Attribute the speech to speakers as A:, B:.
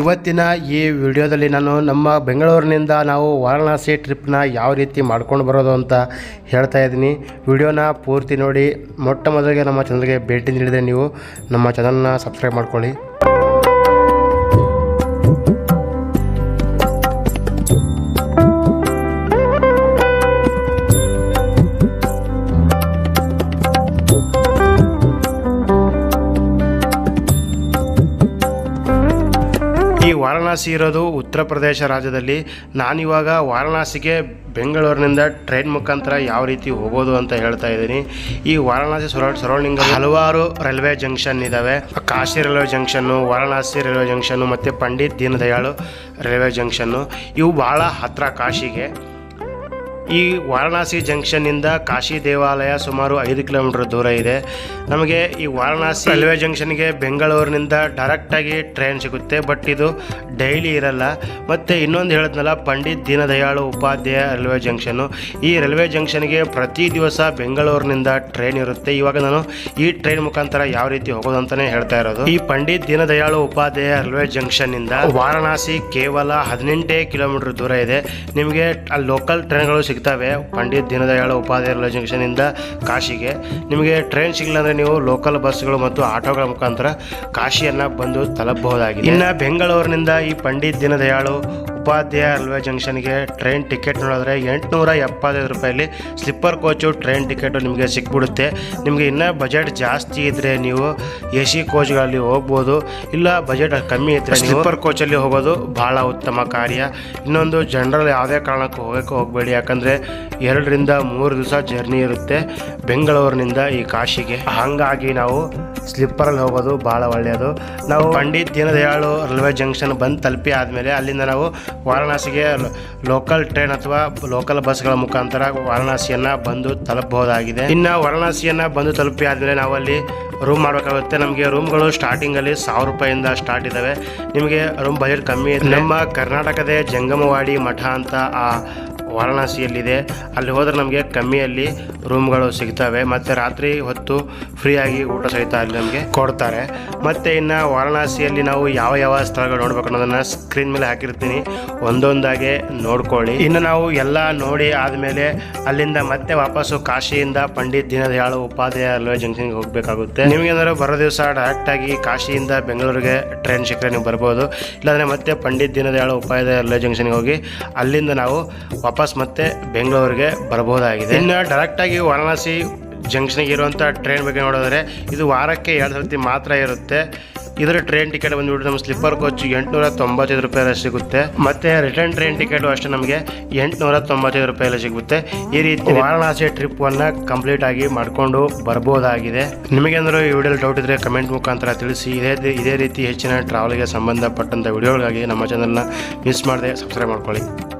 A: ಇವತ್ತಿನ ಈ ವಿಡಿಯೋದಲ್ಲಿ ನಾನು ನಮ್ಮ ಬೆಂಗಳೂರಿನಿಂದ ನಾವು ವಾರಣಾಸಿ ಟ್ರಿಪ್ನ ಯಾವ ರೀತಿ ಮಾಡ್ಕೊಂಡು ಬರೋದು ಅಂತ ಹೇಳ್ತಾ ಇದ್ದೀನಿ. ವಿಡಿಯೋನ ಪೂರ್ತಿ ನೋಡಿ. ಮೊಟ್ಟ ಮೊದಲಿಗೆ ನಮ್ಮ ಚಾನಲ್ಗೆ ಭೇಟಿ ನೀಡಿದರೆ ನೀವು ನಮ್ಮ ಚಾನಲ್ನ ಸಬ್ಸ್ಕ್ರೈಬ್ ಮಾಡ್ಕೊಳ್ಳಿ. ವಾರಣಾಸಿ ಇರೋದು ಉತ್ತರ ಪ್ರದೇಶ ರಾಜ್ಯದಲ್ಲಿ. ನಾನಿವಾಗ ವಾರಣಾಸಿಗೆ, ಬೆಂಗಳೂರಿನಿಂದ ಟ್ರೈನ್ ಮುಖಾಂತರ ಯಾವ ರೀತಿ ಹೋಗೋದು ಅಂತ ಹೇಳ್ತಾ ಇದ್ದೀನಿ. ಈ ವಾರಣಾಸಿ ಸೊರ ಸರೌಂಡಿಂಗ್ ಹಲವಾರು ರೈಲ್ವೆ ಜಂಕ್ಷನ್ ಇದ್ದಾವೆ ಕಾಶಿ ರೈಲ್ವೆ ಜಂಕ್ಷನ್ನು, ವಾರಣಾಸಿ ರೈಲ್ವೆ ಜಂಕ್ಷನ್ನು, ಮತ್ತು ಪಂಡಿತ್ ದೀನದಯಾಳು ರೈಲ್ವೆ ಜಂಕ್ಷನ್ನು. ಇವು ಭಾಳ ಹತ್ತಿರ ಕಾಶಿಗೆ. ಈ ವಾರಣಾಸಿ ಜಂಕ್ಷನ್ನಿಂದ ಕಾಶಿ ದೇವಾಲಯ ಸುಮಾರು ಐದು ಕಿಲೋಮೀಟರ್ ದೂರ ಇದೆ. ನಮಗೆ ಈ ವಾರಣಾಸಿ ರೈಲ್ವೆ ಜಂಕ್ಷನ್ಗೆ ಬೆಂಗಳೂರಿನಿಂದ ಡೈರೆಕ್ಟಾಗಿ ಟ್ರೈನ್ ಸಿಗುತ್ತೆ, ಬಟ್ ಇದು ಡೈಲಿ ಇರಲ್ಲ. ಮತ್ತು ಇನ್ನೊಂದು ಹೇಳಿದ್ನಲ್ಲ, ಪಂಡಿತ್ ದೀನದಯಾಳು ಉಪಾಧ್ಯಾಯ ರೈಲ್ವೆ ಜಂಕ್ಷನ್ನು. ಈ ರೈಲ್ವೆ ಜಂಕ್ಷನ್ಗೆ ಪ್ರತಿ ದಿವಸ ಬೆಂಗಳೂರಿನಿಂದ ಟ್ರೈನ್ ಇರುತ್ತೆ. ಇವಾಗ ನಾನು ಈ ಟ್ರೈನ್ ಮುಖಾಂತರ ಯಾವ ರೀತಿ ಹೋಗೋದು ಅಂತಾನೆ ಹೇಳ್ತಾ ಇರೋದು. ಈ ಪಂಡಿತ್ ದೀನದಯಾಳು ಉಪಾಧ್ಯಾಯ ರೈಲ್ವೆ ಜಂಕ್ಷನ್ನಿಂದ ವಾರಣಾಸಿ ಕೇವಲ ಹದಿನೆಂಟೇ ಕಿಲೋಮೀಟರ್ ದೂರ ಇದೆ. ನಿಮಗೆ ಲೋಕಲ್ ಟ್ರೈನ್ಗಳು ಸಿಗ್ತವೆ ಪಂಡಿತ್ ದೀನದಯಾಳ ಉಪಾಧ್ಯಾಯ ಜಂಕ್ಷನಿಂದ ಕಾಶಿಗೆ. ನಿಮಗೆ ಟ್ರೈನ್ ಸಿಗಲಿಲ್ಲ ಅಂದರೆ ನೀವು ಲೋಕಲ್ ಬಸ್ಗಳು ಮತ್ತು ಆಟೋಗಳ ಮುಖಾಂತರ ಕಾಶಿಯನ್ನು ಬಂದು ತಲುಪಬಹುದಾಗಿದೆ. ಇನ್ನು ಬೆಂಗಳೂರಿನಿಂದ ಈ ಪಂಡಿತ್ ದೀನದಯಾಳು ಉಪಾಧ್ಯಾಯ ರೈಲ್ವೆ ಜಂಕ್ಷನ್ಗೆ ಟ್ರೈನ್ ಟಿಕೆಟ್ ನೋಡಿದ್ರೆ ಎಂಟುನೂರ ಎಪ್ಪತ್ತೈದು ರೂಪಾಯಲ್ಲಿ ಸ್ಲಿಪ್ಪರ್ ಕೋಚು, ಟ್ರೈನ್ ಟಿಕೆಟು ನಿಮಗೆ ಸಿಕ್ಬಿಡುತ್ತೆ. ನಿಮಗೆ ಇನ್ನೂ ಬಜೆಟ್ ಜಾಸ್ತಿ ಇದ್ದರೆ ನೀವು ಎ ಸಿ ಕೋಚ್ಗಳಲ್ಲಿ ಹೋಗ್ಬೋದು. ಇಲ್ಲ, ಬಜೆಟ್ ಕಮ್ಮಿ ಇದ್ದರೆ ಸ್ಲಿಪ್ಪರ್ ಕೋಚಲ್ಲಿ ಹೋಗೋದು ಭಾಳ ಉತ್ತಮ ಕಾರ್ಯ. ಇನ್ನೊಂದು ಜನರಲ್ ಯಾವುದೇ ಕಾರಣಕ್ಕೂ ಹೋಗೋಕ್ಕೆ ಹೋಗಬೇಡಿ. ಯಾಕಂದರೆ ಎರಡರಿಂದ ಮೂರು ದಿವಸ ಜರ್ನಿ ಇರುತ್ತೆ ಬೆಂಗಳೂರಿನಿಂದ ಈ ಕಾಶಿಗೆ. ಹಾಗಾಗಿ ನಾವು ಸ್ಲಿಪ್ಪರಲ್ಲಿ ಹೋಗೋದು ಭಾಳ ಒಳ್ಳೆಯದು. ನಾವು ಪಂಡಿತ್ ದೀನದಯಾಳು ರೈಲ್ವೆ ಜಂಕ್ಷನ್ ಬಂದು ತಲುಪಿ ಆದಮೇಲೆ ಅಲ್ಲಿಂದ ನಾವು ವಾರಣಾಸಿಗೆ ಲೋಕಲ್ ಟ್ರೈನ್ ಅಥವಾ ಲೋಕಲ್ ಬಸ್ಗಳ ಮುಖಾಂತರ ವಾರಣಾಸಿಯನ್ನು ಬಂದು ತಲುಪಬಹುದಾಗಿದೆ. ಇನ್ನು ವಾರಣಾಸಿಯನ್ನು ಬಂದು ತಲುಪಿ ಆದಮೇಲೆ ನಾವು ಅಲ್ಲಿ ರೂಮ್ ಮಾಡಬೇಕಾಗುತ್ತೆ. ನಮಗೆ ರೂಮ್ಗಳು ಸ್ಟಾರ್ಟಿಂಗಲ್ಲಿ ಸಾವಿರ ರೂಪಾಯಿಂದ ಸ್ಟಾರ್ಟ್ ಇದ್ದಾವೆ ನಿಮಗೆ ರೂಮ್ ಬಜೆಟ್ ಕಮ್ಮಿ ನಮ್ಮ ಕರ್ನಾಟಕದ ಜಂಗಮವಾಡಿ ಮಠ ಅಂತ ಆ ವಾರಣಾಸಿಯಲ್ಲಿದೆ ಅಲ್ಲಿ ಹೋದರೆ ನಮಗೆ ಕಮ್ಮಿಯಲ್ಲಿ ರೂಮ್ಗಳು ಸಿಗ್ತವೆ. ಮತ್ತು ರಾತ್ರಿ ಹೊತ್ತು ಫ್ರೀಯಾಗಿ ಊಟ ಸಹಿತ ಅಲ್ಲಿ ನಮಗೆ ಕೊಡ್ತಾರೆ. ಮತ್ತು ಇನ್ನು ವಾರಣಾಸಿಯಲ್ಲಿ ನಾವು ಯಾವ ಯಾವ ಸ್ಥಳಗಳು ನೋಡ್ಬೇಕು ಅನ್ನೋದನ್ನು ಸ್ಕ್ರೀನ್ ಮೇಲೆ ಹಾಕಿರ್ತೀನಿ. ಒಂದೊಂದಾಗೆ ನೋಡ್ಕೊಳ್ಳಿ. ಇನ್ನು ನಾವು ಎಲ್ಲ ನೋಡಿ ಆದಮೇಲೆ ಅಲ್ಲಿಂದ ಮತ್ತೆ ವಾಪಸ್ಸು ಕಾಶಿಯಿಂದ ಪಂಡಿತ್ ದೀನದಯಾಳು ಉಪಾಧ್ಯಾಯ ರೈಲ್ವೆ ಜಂಕ್ಷನ್ಗೆ ಹೋಗಬೇಕಾಗುತ್ತೆ. ನಿಮಗೆ ಏನಾದ್ರು ಬರೋ ದಿವಸ ಡೈರೆಕ್ಟಾಗಿ ಕಾಶಿಯಿಂದ ಬೆಂಗಳೂರಿಗೆ ಟ್ರೈನ್ ಸಿಕ್ಕರೆ ನೀವು ಬರ್ಬೋದು. ಇಲ್ಲಾಂದರೆ ಮತ್ತೆ ಪಂಡಿತ್ ದೀನದಯಾಳು ಉಪಾಧ್ಯಾಯ ರೈಲ್ವೆ ಜಂಕ್ಷನ್ಗೆ ಹೋಗಿ ಅಲ್ಲಿಂದ ನಾವು ವಾಪಸ್ ಮತ್ತೆ ಬೆಂಗಳೂರಿಗೆ ಬರಬಹುದಾಗಿದೆ. ಇನ್ನು ಡೈರೆಕ್ಟಾಗಿ ವಾರಣಾಸಿ ಜಂಕ್ಷನ್ಗೆ ಇರುವಂಥ ಟ್ರೈನ್ ಬಗ್ಗೆ ನೋಡಿದ್ರೆ ಇದು ವಾರಕ್ಕೆ ಎರಡು ಸರ್ತಿ ಮಾತ್ರ ಇರುತ್ತೆ. ಇದರ ಟ್ರೈನ್ ಟಿಕೆಟ್ ಬಂದುಬಿಟ್ಟು ನಮ್ಮ ಸ್ಲಿಪ್ಪರ್ ಕೋಚ್ ಎಂಟುನೂರ ತೊಂಬತ್ತೈದು ರೂಪಾಯಿ ಸಿಗುತ್ತೆ. ಮತ್ತೆ ರಿಟರ್ನ್ ಟ್ರೈನ್ ಟಿಕೆಟ್ ಅಷ್ಟೇ ನಮಗೆ ಎಂಟುನೂರ ತೊಂಬತ್ತೈದು ರೂಪಾಯಿ ಸಿಗುತ್ತೆ. ಈ ರೀತಿ ವಾರಣಾಸಿ ಟ್ರಿಪ್ಪನ್ನು ಕಂಪ್ಲೀಟ್ ಆಗಿ ಮಾಡ್ಕೊಂಡು ಬರ್ಬೋದಾಗಿದೆ ನಿಮಗೇನಾದರೂ ಈ ವಿಡಿಯೋ ಡೌಟ್ ಇದ್ರೆ ಕಮೆಂಟ್ ಮುಖಾಂತರ ತಿಳಿಸಿ. ಇದೇ ಇದೇ ರೀತಿ ಹೆಚ್ಚಿನ ಟ್ರಾವೆಲ್ಗೆ ಸಂಬಂಧಪಟ್ಟಂಥ ವಿಡಿಯೋಗಳಿಗಾಗಿ ನಮ್ಮ ಚಾನಲ್ನ ಮಿಸ್ ಮಾಡದೆ ಸಬ್ಸ್ಕ್ರೈಬ್ ಮಾಡ್ಕೊಳ್ಳಿ.